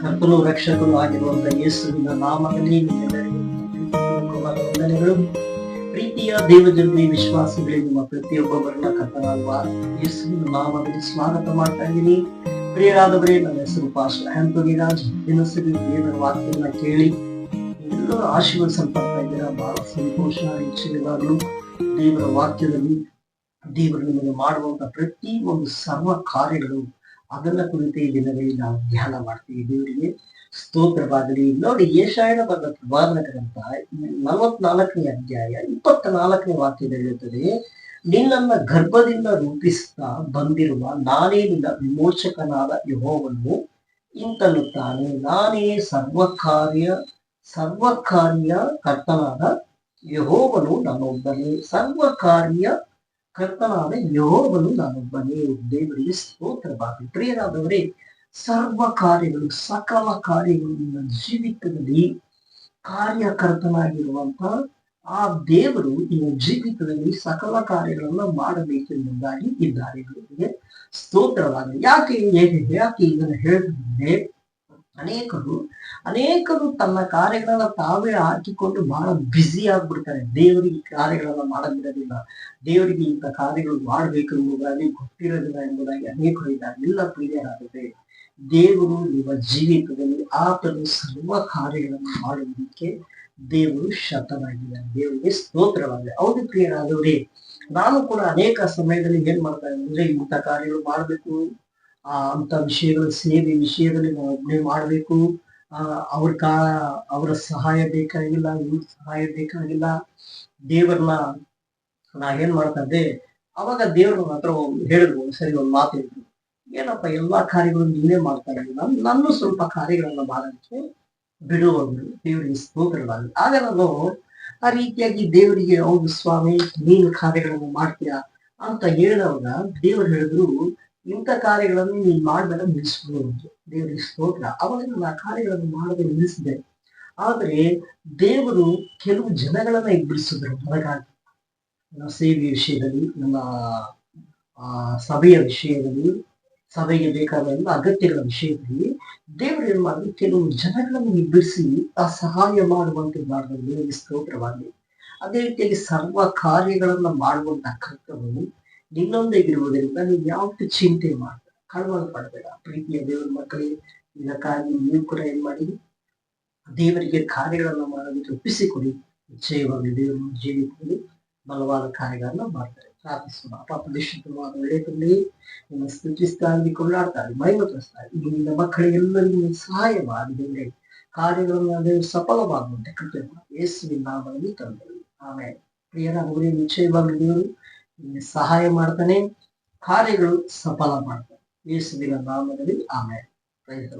ಕರ್ತನು ರಕ್ಷಕನು ಆಗಿರುವಂತ ಯೇಸುವಿನ ನಾಮದಲ್ಲಿ ವಂದನೆಗಳು. ಪ್ರೀತಿಯ ದೇವಜನತೆ ವಿಶ್ವಾಸಿಗಳಿಗೆ ನಿಮ್ಮ ಪ್ರತಿಯೊಬ್ಬೊಬ್ಬರನ್ನ ಕರ್ತನಾಗುವ ಯೇಸುವಿನ ನಾಮದಲ್ಲಿ ಸ್ವಾಗತ ಮಾಡ್ತಾ ಇದ್ದೀನಿ. ಪ್ರಿಯರಾದವರೇ, ನನ್ನ ಹೆಸರು ಪಾಶ ಆಂಟೋನಿರಾಜ್ ದಿನಸರಿ ದೇವರ ವಾಕ್ಯವನ್ನ ಕೇಳಿ ಎಲ್ಲರೂ ಆಶೀರ್ವದಿಸಲ್ಪಡ್ತಾ ಇದ್ದೀರಾ? ಬಹಳ ಸಂತೋಷ ಹೆಚ್ಚಿನವಾಗಲು ದೇವರ ವಾಕ್ಯದಲ್ಲಿ ದೇವರು ನಿಮಗೆ ಮಾಡುವಂತ ಪ್ರತಿ ಒಂದು ಸರ್ವ ಕಾರ್ಯಗಳು ಅದನ್ನ ಕುರಿತು ಈ ದಿನದಲ್ಲಿ ನಾವು ಧ್ಯಾನ ಮಾಡ್ತೀವಿ. ದೇವರಿಗೆ ಸ್ತೋತ್ರವಾಗಲಿ ನೋಡಿ, ಏಷಾಯನ ಬಂದ ಪ್ರವಾದನ ಗ್ರಂಥ ನಲವತ್ನಾಲ್ಕನೇ ಅಧ್ಯಾಯ ಇಪ್ಪತ್ತ ನಾಲ್ಕನೇ ವಾಕ್ಯದಲ್ಲಿ ಹೇಳುತ್ತದೆ ನಿನ್ನನ್ನ ಗರ್ಭದಿಂದ ರೂಪಿಸ್ತಾ ಬಂದಿರುವ ನಾನೇ ನಿನ್ನ ವಿಮೋಚಕನಾದ ಯಹೋವನ್ನು ಇಂತನ್ನುತ್ತಾನೆ ನಾನೇ ಸರ್ವ ಕಾರ್ಯ ಸರ್ವ ಕಾರ್ಯ ಕರ್ತನಾದ ಯಹೋವನು ನನ್ನೊಬ್ಬನೇ. ಸರ್ವಕಾರ್ಯ ಕರ್ತನಾದ ಯೋಬನು ನಾನೊಬ್ಬನೇ ದೇವರಿಗೆ ಸ್ತೋತ್ರವಾಗಿ ಪ್ರಿಯರಾದವರೇ, ಸರ್ವ ಕಾರ್ಯಗಳು, ಸಕಲ ಕಾರ್ಯಗಳು ನಿಮ್ಮ ಜೀವಿತದಲ್ಲಿ ಕಾರ್ಯಕರ್ತನಾಗಿರುವಂತ ಆ ದೇವರು ನಿಮ್ಮ ಜೀವಿತದಲ್ಲಿ ಸಕಲ ಕಾರ್ಯಗಳನ್ನ ಮಾಡಬೇಕೆಂಬುದಾಗಿ ಇದ್ದಾರೆ ಸ್ತೋತ್ರವಾಗಿದೆ ಯಾಕೆ ಹೇಗೆ? ಯಾಕೆ ಇದನ್ನು ಹೇಳಿದ್ರೆ ಅನೇಕರು ಅನೇಕರು ತನ್ನ ಕಾರ್ಯಗಳನ್ನ ತಾವೇ ಹಾಕಿಕೊಂಡು ಬಹಳ ಬ್ಯುಸಿ ಆಗ್ಬಿಡ್ತಾರೆ. ದೇವರಿಗೆ ಕಾರ್ಯಗಳನ್ನ ಮಾಡದಿರೋದಿಲ್ಲ ದೇವರಿಗೆ ಇಂಥ ಕಾರ್ಯಗಳು ಮಾಡಬೇಕು ಎಂಬುದಾಗಿ ಗೊತ್ತಿರೋದಿಲ್ಲ ಎಂಬುದಾಗಿ ಅನೇಕರು ಇದ್ದಾರೆ. ಇಲ್ಲ ಪ್ರಿಯರಾಗುತ್ತೆ ದೇವರು ನಿಮ್ಮ ಜೀವಿತದಲ್ಲಿ ಆತನು ಸರ್ವ ಕಾರ್ಯಗಳನ್ನು ಮಾಡುವುದಕ್ಕೆ ದೇವರು ಶತನಾಗಿದ್ದಾನೆ. ದೇವರಿಗೆ ಸ್ತೋತ್ರವಾಗಿದೆ. ಹೌದು ಪ್ರಿಯರಾದವರೇ, ನಾನು ಕೂಡ ಅನೇಕ ಸಮಯದಲ್ಲಿ ಏನ್ ಮಾಡ್ತಾ ಇದ್ದೀನಿ ಇಂಥ ಕಾರ್ಯಗಳು ಮಾಡಬೇಕು. ಆ ಅಂತ ವಿಷಯಗಳ, ಸೇವೆ ವಿಷಯದಲ್ಲಿ ನಾವು ಒಬ್ಬನೇ ಮಾಡಬೇಕು. ಅವ್ರ ಕಾ, ಅವರ ಸಹಾಯ ಬೇಕಾಗಿಲ್ಲ, ಇವ್ರ ಸಹಾಯ ಬೇಕಾಗಿಲ್ಲ. ದೇವರನ್ನ ನಾ ಏನ್ ಮಾಡ್ತಾ ಅವಾಗ ದೇವ್ರ ಹತ್ರ ಹೇಳಿದ್ರು ಸರಿ ಒಂದ್ ಮಾತು ಹೇಳಿದ್ರು ಏನಪ್ಪ, ಎಲ್ಲಾ ಕಾರ್ಯಗಳು ನೀನೇ ಮಾಡ್ತಾ ಇದ್ದೀನಿ ನಾನು ಸ್ವಲ್ಪ ಕಾರ್ಯಗಳನ್ನ ಮಾಡೋದಕ್ಕೆ ಬಿಡುವಂದ್ರು ದೇವರಿಗೆ ಸ್ತೋತ್ರವಾಗಲಿ ಆಗ ನಾನು ಆ ರೀತಿಯಾಗಿ ದೇವರಿಗೆ ಹೌದು ಸ್ವಾಮಿ, ನೀನು ಕಾರ್ಯಗಳನ್ನು ಮಾಡ್ತೀಯಾ? ಅಂತ ಹೇಳಿದವಾಗ ದೇವರು ಹೇಳಿದ್ರು ಇಂಥ ಕಾರ್ಯಗಳನ್ನು ನೀವು ಮಾಡಬೇಡ ನಿಲ್ಲಿಸ್ಬೋದು ದೇವರಿಗೆ ಸ್ತೋತ್ರ. ಅವಾಗ ನಾನು ಆ ಕಾರ್ಯಗಳನ್ನು ಮಾಡದೆ ನಿಲ್ಲಿಸಿದೆ. ಆದರೆ ದೇವರು ಕೆಲವು ಜನಗಳನ್ನ ಎಬ್ಬಿಸಿದ್ರು ಹೊರಗಾಗಿ ನಮ್ಮ ಸೇವೆಯ ವಿಷಯದಲ್ಲಿ, ನಮ್ಮ ಸಭೆಯ ವಿಷಯದಲ್ಲಿ, ಸಭೆಗೆ ಬೇಕಾದ ಎಲ್ಲ ಅಗತ್ಯಗಳ ವಿಷಯದಲ್ಲಿ ದೇವರು ಏನ್ ಮಾಡಿದ್ರು? ಕೆಲವು ಜನಗಳನ್ನು ಎಬ್ಬಿಸಿ ಆ ಸಹಾಯ ಮಾಡುವಂತೆ ಮಾಡಿದ್ರು. ದೇವರಿಗೆ ಸ್ತೋತ್ರವಾಗಲಿ. ಅದೇ ರೀತಿಯಾಗಿ ಸರ್ವ ಕಾರ್ಯಗಳನ್ನ ಮಾಡುವಂತ ಕರ್ತವ್ಯವು ನಿನ್ನೊಂದಿಗಿರುವುದರಿಂದ ನೀವು ಯಾವತ್ತೂ ಚಿಂತೆ ಮಾಡ್ಬೇಡ ಕಳವಳ ಪಡಬೇಡ ಪ್ರೀತಿಯ ದೇವರ ಮಕ್ಕಳೇ ಇದಕ್ಕಾಗಿ ನೀವು ಕೂಡ ಏನ್ ಮಾಡಿ ದೇವರಿಗೆ ಕಾರ್ಯಗಳನ್ನ ಮಾಡೋದಕ್ಕೆ ಒಪ್ಪಿಸಿಕೊಡಿ ನಿಶ್ಚಯವಾಗಿ ದೇವರ ಜೀವಿತದಲ್ಲಿ ಬಲವಾದ ಕಾರ್ಯಗಳನ್ನ ಮಾಡ್ತಾರೆ ಪ್ರಾರ್ಥಿಸೋಣ ಅಪ್ಪ ಪರಿಶುದ್ಧವಾದ ಒಳ್ಳೆಯ ತಂದೆ ನಿಮ್ಮ ಸ್ತುತಿಸ್ತಾ ಇಲ್ಲಿ ಕೊಂಡಾಡ್ತಾ ಇಲ್ಲಿ ಮೈಮತಿಸ್ತಾ ಇಲ್ಲಿ ನಿನ್ನ ಮಕ್ಕಳಿಗೆಲ್ಲರಿಗೂ ನೀವು ಸಹಾಯ ಮಾಡಿ ದೇವರೇ ಕಾರ್ಯಗಳನ್ನ ದೇವರು ಸಫಲವಾಗುವಂತೆ ಕೃಪೆ ಮಾಡಿ ಯೇಸುವಿನ ನಾಮದಲ್ಲಿ ತಂದೆ ಆಮೇಲೆ ಪ್ರಿಯರ ಅವರೇ ನಿಶ್ಚಯವಾಗಿ ದೇವರು ನಿಮಗೆ ಸಹಾಯ ಮಾಡ್ತಾನೆ ಕಾರ್ಯಗಳು ಸಫಲ ಮಾಡ್ತಾನೆ. ಯೇಸುವಿನ ನಾಮದಲ್ಲಿ ಆಮೇಲೆ ಪ್ರಯತ್ನ